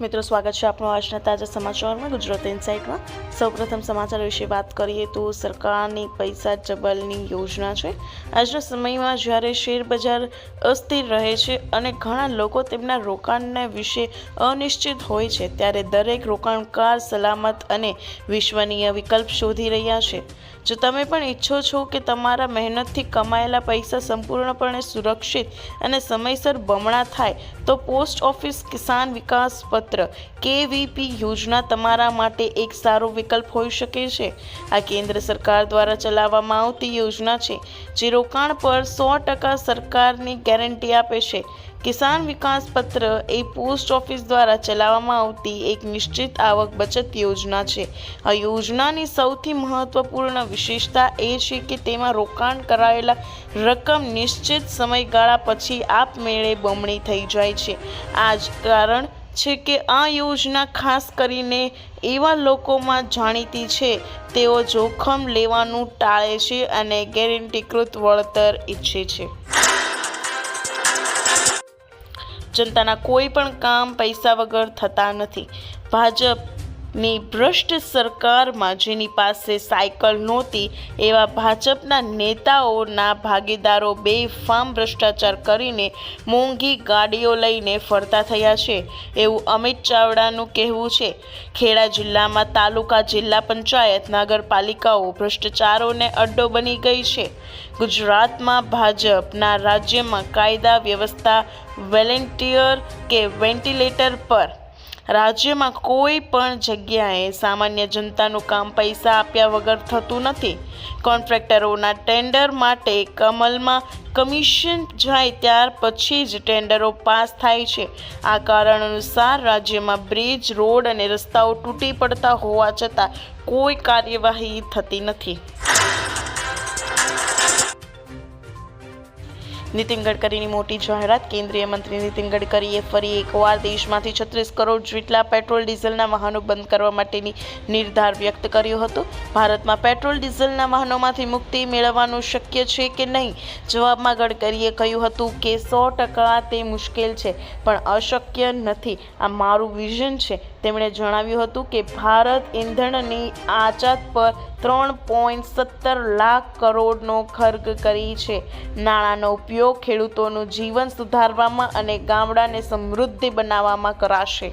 મિત્રો, સ્વાગત છે આપણું આજના તાજા સમાચારમાં ગુજરાત ઇન્સાઇટમાં. સૌપ્રથમ સમાચાર વિશે વાત કરીએ તો સરકારની પૈસા જબલની યોજના છે. આજના સમયમાં જ્યારે શેર બજાર અસ્થિર રહે છે અને ઘણા લોકો તેમના રોકાણના વિશે અનિશ્ચિત હોય છે, ત્યારે દરેક રોકાણકાર સલામત અને વિશ્વનીય વિકલ્પ શોધી રહ્યા છે. જો તમે પણ ઈચ્છો છો કે તમારા મહેનતથી કમાયેલા પૈસા સંપૂર્ણપણે સુરક્ષિત અને સમયસર બમણા થાય, તો પોસ્ટ ઓફિસ કિસાન વિકાસ પત્ર કેવીપી યોજના તમારા માટે એક સારો વિકલ્પ હોઈ શકે છે? આ કેન્દ્ર સરકાર દ્વારા ચલાવવામાં આવતી યોજના છે, જે રોકાણ પર સો ટકા સરકારની ગેરંટી આપે છે. કિસાન વિકાસ પત્ર એ પોસ્ટ ઓફિસ દ્વારા ચલાવવામાં આવતી એક નિશ્ચિત આવક બચત યોજના છે. આ યોજનાની સૌથી મહત્વપૂર્ણ વિશેષતા એ છે કે તેમાં રોકાણ કરાયેલા રકમ નિશ્ચિત સમયગાળા પછી આપમેળે બમણી થઈ જાય છે. આ જ કારણ છે કે આ યોજના ખાસ કરીને એવા લોકોમાં જાણીતી છે. તેઓ જોખમ લેવાનું ટાળે છે અને ગેરંટીકૃત વળતર ઈચ્છે છે. જનતાના કોઈ પણ કામ પૈસા વગર થતા નથી. ભાજપની ભ્રષ્ટ સરકારમાં જેની પાસે સાયકલ નહોતી, એવા ભાજપના નેતાઓના ભાગીદારો બેફામ ભ્રષ્ટાચાર કરીને મોંઘી ગાડીઓ લઈને ફરતા થયા છે. એવું અમિત ચાવડાનું કહેવું છે. ખેડા જિલ્લામાં તાલુકા જિલ્લા પંચાયત નગરપાલિકાઓ ભ્રષ્ટાચારોને અડ્ડો બની ગઈ છે. ગુજરાતમાં ભાજપના રાજ્યમાં કાયદા વ્યવસ્થા વેલેન્ટિયર કે વેન્ટિલેટર પર? રાજ્યમાં કોઈ પણ જગ્યાએ સામાન્ય જનતાનું કામ પૈસા આપ્યા વગર થતું નથી. કોન્ટ્રાક્ટરોના ટેન્ડર માટે કમલમાં કમિશન જાય ત્યાર પછી જ ટેન્ડરો પાસ થાય છે. આ કારણ અનુસાર રાજ્યમાં બ્રિજ, રોડ અને રસ્તાઓ તૂટી પડતા હોવા છતાં કોઈ કાર્યવાહી થતી નથી. નીતિન ગડકરીની મોટી જાહેરાત. કેન્દ્રીય મંત્રી નીતિન ગડકરીએ ફરી એકવાર દેશમાંથી છત્રીસ કરોડ જેટલા પેટ્રોલ ડીઝલના વાહનો બંધ કરવા માટેની નિર્ધાર વ્યક્ત કર્યો હતો. ભારતમાં પેટ્રોલ ડીઝલના વાહનોમાંથી મુક્તિ મેળવવાનું શક્ય છે કે નહીં? જવાબમાં ગડકરીએ કહ્યું હતું કે સો ટકા તે મુશ્કેલ છે, પણ અશક્ય નથી. આ મારું વિઝન છે. તેમણે જણાવ્યું હતું કે ભારત ઈંધણની આયાત પર ત્રણ પોઈન્ટ સત્તર લાખ કરોડનો ખર્ચ કરી છે. નાણાંનો ઉપયોગ ખેડૂતોનું જીવન સુધારવામાં અને ગામડાને સમૃદ્ધિ બનાવવામાં કરાશે.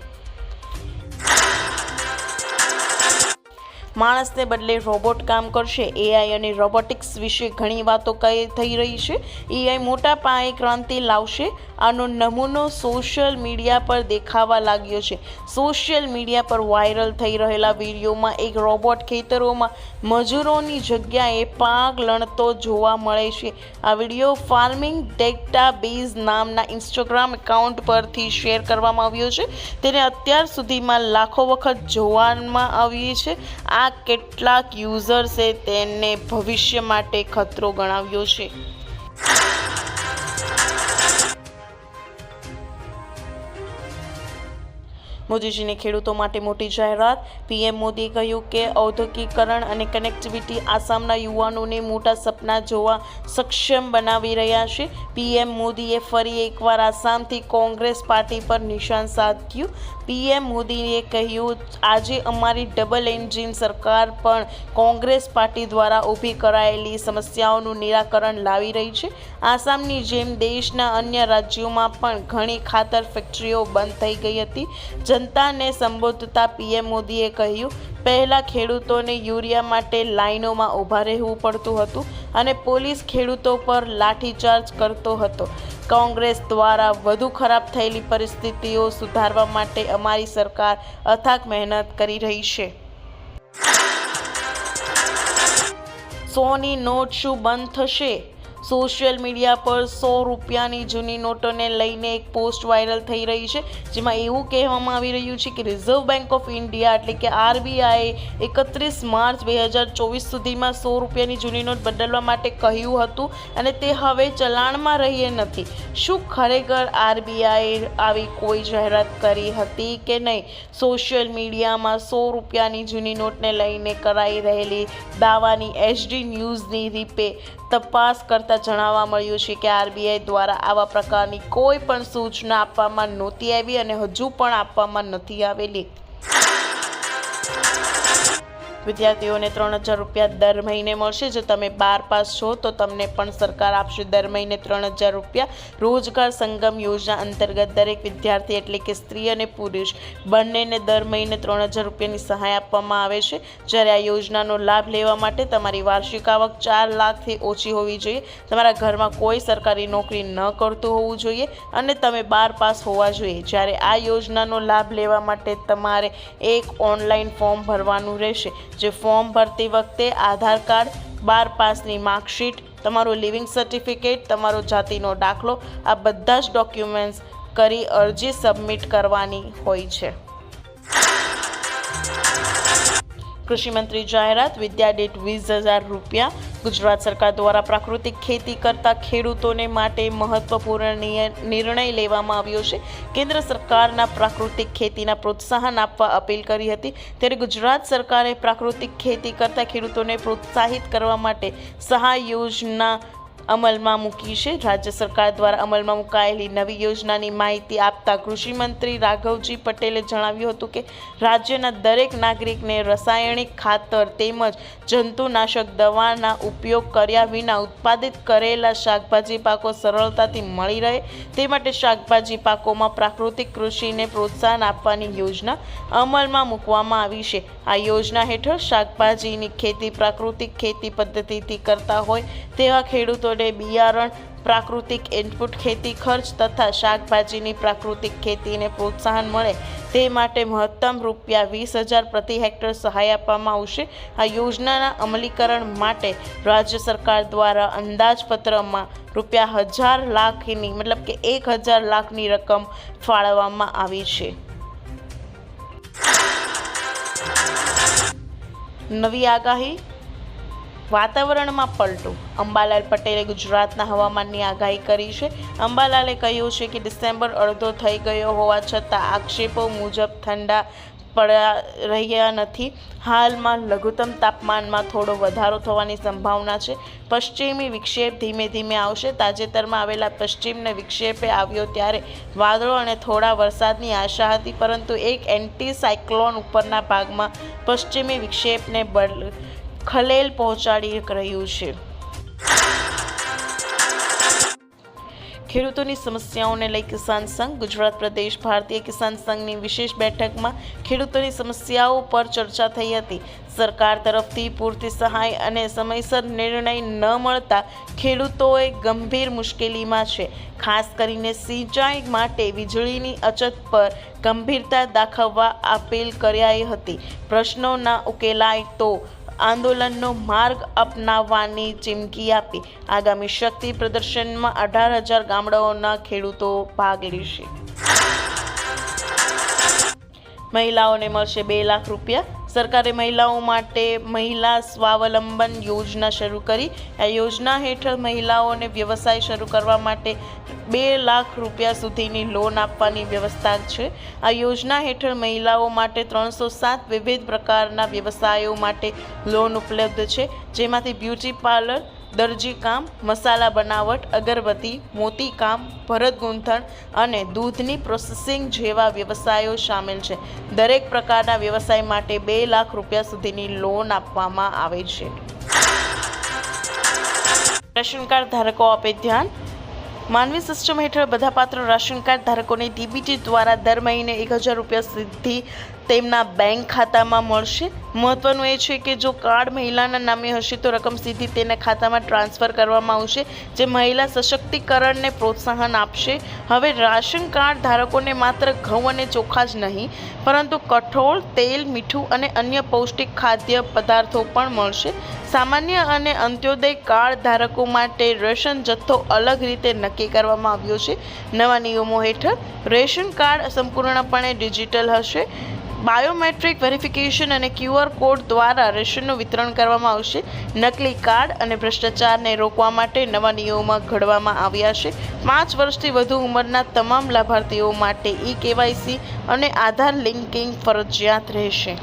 માણસને બદલે રોબોટ કામ કરશે. એઆઈ અને રોબોટિક્સ વિશે ઘણી વાતો કઈ થઈ રહી છે. એઆઈ મોટા પાયે ક્રાંતિ લાવશે. આનો નમૂનો સોશિયલ મીડિયા પર દેખાવા લાગ્યો છે. સોશિયલ મીડિયા પર વાયરલ થઈ રહેલા વિડીયોમાં એક રોબોટ ખેતરોમાં મજૂરોની જગ્યાએ પાક લણતો જોવા મળે છે. આ વીડિયો ફાર્મિંગ ડેટા બેઝ નામના ઇન્સ્ટાગ્રામ એકાઉન્ટ પરથી શેર કરવામાં આવ્યો છે. તેને અત્યાર સુધીમાં લાખો વખત જોવામાં આવી છે. આ કેટલાક યુઝર્સે તેને ભવિષ્ય માટે ખતરો ગણાવ્યો છે. મોદીજીને ખેડૂતો માટે મોટી જાહેરાત. પીએમ મોદીએ કહ્યું કે ઔદ્યોગિકરણ અને કનેક્ટિવિટી આસામના યુવાનોને મોટા સપના જોવા સક્ષમ બનાવી રહ્યા છે. પીએમ મોદીએ ફરી એકવાર આસામથી કોંગ્રેસ પાર્ટી પર નિશાન સાધ્યું. પીએમ મોદીએ કહ્યું, આજે અમારી ડબલ એન્જિન સરકાર પણ કોંગ્રેસ પાર્ટી દ્વારા ઊભી કરાયેલી સમસ્યાઓનું નિરાકરણ લાવી રહી છે. આસામની જેમ દેશના અન્ય રાજ્યોમાં પણ ઘણી ખાતર ફેક્ટરીઓ બંધ થઈ ગઈ હતી. જનતાને સંબોધતા પીએમ મોદીએ કહ્યું, પહેલાં ખેડૂતોને યુરિયા માટે લાઈનોમાં ઊભા રહેવું પડતું હતું અને પોલીસ ખેડૂતો પર લાઠીચાર્જ કરતો હતો. કોંગ્રેસ દ્વારા વધુ ખરાબ થયેલી પરિસ્થિતિઓ સુધારવા માટે અમારી સરકાર અથાગ મહેનત કરી રહી છે. સોની નોટ શું બંધ થશે? સોશિયલ મીડિયા પર સો રૂપિયાની જૂની નોટોને લઈને એક પોસ્ટ વાયરલ થઈ રહી છે, જેમાં એવું કહેવામાં આવી રહ્યું છે કે રિઝર્વ બેંક ઓફ ઇન્ડિયા એટલે કે આરબીઆઈએ એકત્રીસ માર્ચ બે હજાર ચોવીસ સુધીમાં સો રૂપિયાની જૂની નોટ બદલવા માટે કહ્યું હતું અને તે હવે ચલાણમાં રહી નથી. શું ખરેખર આરબીઆઈ આવી કોઈ જાહેરાત કરી હતી કે નહીં? સોશિયલ મીડિયામાં સો રૂપિયાની જૂની નોટને લઈને કરાઈ રહેલી દાવાની એચડી ન્યૂઝની રીપે તપાસ કરતા જણાવવા મળ્યું છે કે આરબીઆઈ દ્વારા આવા પ્રકારની કોઈ પણ સૂચના આપવામાં નહોતી આવી અને હજુ પણ આપવામાં નથી આવેલી. વિદ્યાર્થીઓને ત્રણ હજાર રૂપિયા દર મહિને મળશે. જો તમે બાર પાસ છો, તો તમને પણ સરકાર આપશે દર મહિને ત્રણ હજાર રૂપિયા. રોજગાર સંગમ યોજના અંતર્ગત દરેક વિદ્યાર્થી, એટલે કે સ્ત્રી અને પુરુષ, બંનેને દર મહિને ત્રણ હજાર રૂપિયાની સહાય આપવામાં આવે છે. જ્યારે આ યોજનાનો લાભ લેવા માટે તમારી વાર્ષિક આવક ચાર લાખથી ઓછી હોવી જોઈએ. તમારા ઘરમાં કોઈ સરકારી નોકરી ન કરતું હોવું જોઈએ અને તમે બાર પાસ હોવા જોઈએ. જ્યારે આ યોજનાનો લાભ લેવા માટે તમારે એક ઓનલાઈન ફોર્મ ભરવાનું રહેશે. જે ફોર્મ ભરતી વખતે આધાર કાર્ડ, બાર પાસની માર્કશીટ, તમારું લિવિંગ સર્ટિફિકેટ, તમારો જાતિનો દાખલો, આ બધા જ ડોક્યુમેન્ટ્સ કરી અરજી સબમિટ કરવાની હોય છે. કૃષિમંત્રી જાહેરાત, વિદ્યા વીસ હજાર રૂપિયા. ગુજરાત સરકાર દ્વારા પ્રાકૃતિક ખેતી કરતા ખેડૂતોને માટે મહત્વપૂર્ણ નિર્ણય લેવામાં આવ્યો છે. કેન્દ્ર સરકારના પ્રાકૃતિક ખેતીના પ્રોત્સાહન આપવા અપીલ કરી હતી. ત્યારે ગુજરાત સરકારે પ્રાકૃતિક ખેતી કરતા ખેડૂતોને પ્રોત્સાહિત કરવા માટે સહાય યોજના અમલમાં મૂકી છે. રાજ્ય સરકાર દ્વારા અમલમાં મુકાયેલી નવી યોજનાની માહિતી આપતા કૃષિમંત્રી રાઘવજી પટેલે જણાવ્યું હતું કે, રાજ્યના દરેક નાગરિકને રાસાયણિક ખાતર તેમજ જંતુનાશક દવાના ઉપયોગ કર્યા વિના ઉત્પાદિત કરેલા શાકભાજી પાકો સરળતાથી મળી રહે. તે માટે શાકભાજી પાકોમાં પ્રાકૃતિક કૃષિને પ્રોત્સાહન આપવાની યોજના અમલમાં મૂકવામાં આવી છે. આ યોજના હેઠળ શાકભાજીની ખેતી પ્રાકૃતિક ખેતી પદ્ધતિથી કરતા હોય તેવા ખેડૂતોને બિયારણ, પ્રાકૃતિક ઇનપુટ ખેતી, ખર્ચ તથા શાકભાજીની પ્રાકૃતિક ખેતીને પ્રોત્સાહન મળે તે માટે મહત્તમ રૂપિયા વીસ હજાર પ્રતિ હેક્ટર સહાય આપવામાં આવશે. આ યોજનાના અમલીકરણ માટે રાજ્ય સરકાર દ્વારા અંદાજપત્રમાં રૂપિયા હજાર લાખની, મતલબ કે એક હજાર લાખની રકમ ફાળવવામાં આવી છે. નવી આગાહી વાતાવરણમાં પલટો. અંબાલાલ પટેલે ગુજરાતના હવામાનની આગાહી કરી છે. અંબાલાલે કહ્યું છે કે ડિસેમ્બર અડધો થઈ ગયો હોવા છતાં આક્ષેપો મુજબ ઠંડા પડ્યા રહ્યા નથી. હાલમાં લઘુત્તમ તાપમાનમાં થોડો વધારો થવાની સંભાવના છે. પશ્ચિમી વિક્ષેપ ધીમે ધીમે આવશે. તાજેતરમાં આવેલા પશ્ચિમને વિક્ષેપે આવ્યો ત્યારે વાદળો અને થોડા વરસાદની આશા હતી, પરંતુ એક એન્ટી સાયક્લોન ઉપરના ભાગમાં પશ્ચિમી વિક્ષેપને બદલ ખલેલ પહોંચાડી રહ્યું છે. ખેડૂતોની સમસ્યાઓને લઈ કિસાન સંઘ, ગુજરાત પ્રદેશ ભારતીય કિસાન સંઘની વિશેષ બેઠકમાં ખેડૂતોની સમસ્યાઓ પર ચર્ચા થઈ હતી. સરકાર તરફથી પૂરતી સહાય અને સમયસર નિર્ણય ન મળતા ખેડૂતોએ ગંભીર મુશ્કેલીમાં છે. ખાસ કરીને સિંચાઈ માટે વીજળીની અછત પર ગંભીરતા દાખવવા અપીલ કરાઈ હતી. પ્રશ્નો ના ઉકેલાય તો આંદોલનનો માર્ગ અપનાવવાની ચીમકી આપી. આગામી શક્તિ પ્રદર્શનમાં અઢાર હજાર ગામડાઓના ખેડૂતો ભાગ લેશે. મહિલાઓને મળશે બે લાખ રૂપિયા. સરકારે મહિલાઓ માટે મહિલા સ્વાવલંબન યોજના શરૂ કરી. આ યોજના હેઠળ મહિલાઓને વ્યવસાય શરૂ કરવા માટે બે લાખ રૂપિયા સુધીની લોન આપવાની વ્યવસ્થા છે. આ યોજના હેઠળ મહિલાઓ માટે ત્રણસો સાત વિવિધ પ્રકારના વ્યવસાયો માટે લોન ઉપલબ્ધ છે. જેમાંથી બ્યુટી પાર્લર દરજીકામ મસાલા બનાવટ, અગરબત્તી મોતીકામ ભરત ગૂંથણ અને દૂધની પ્રોસેસિંગ જેવા વ્યવસાયો સામેલ છે. દરેક પ્રકારના વ્યવસાય માટે બે લાખ રૂપિયા સુધીની લોન આપવામાં આવે છે. રેશન કાર્ડ ધારકો આપે ધ્યાન માનવી સિસ્ટમ હેઠળ બધા પાત્ર રાશન કાર્ડ ધારકોને ડીબીટી દ્વારા દર મહિને એક હજાર રૂપિયા સીધી તેમના બેંક ખાતામાં મળશે. મહત્વનું એ છે કે જો કાર્ડ મહિલાના નામે હશે તો રકમ સીધી તેના ખાતામાં ટ્રાન્સફર કરવામાં આવશે, જે મહિલા સશક્તિકરણને પ્રોત્સાહન આપશે. હવે રાશન કાર્ડ ધારકોને માત્ર ઘઉં અને ચોખા જ નહીં, પરંતુ કઠોળ, તેલ, મીઠું અને અન્ય પૌષ્ટિક ખાદ્ય પદાર્થો પણ મળશે. સામાન્ય અને અંત્યોદય કાર્ડ ધારકો માટે રેશન જથ્થો અલગ રીતે નક્કી કરવામાં આવ્યો છે. નવા નિયમો હેઠળ રેશન કાર્ડ સંપૂર્ણપણે ડિજિટલ હશે. બાયોમેટ્રિક વેરિફિકેશન અને ક્યુઆર કોડ દ્વારા રેશનનું વિતરણ કરવામાં આવશે. નકલી કાર્ડ અને ભ્રષ્ટાચારને રોકવા માટે નવા નિયમોમાં ઘડવામાં આવ્યા છે. પાંચ વર્ષથી વધુ ઉંમરના તમામ લાભાર્થીઓ માટે ઈ કેવાયસી અને આધાર લિંકિંગ ફરજિયાત રહેશે.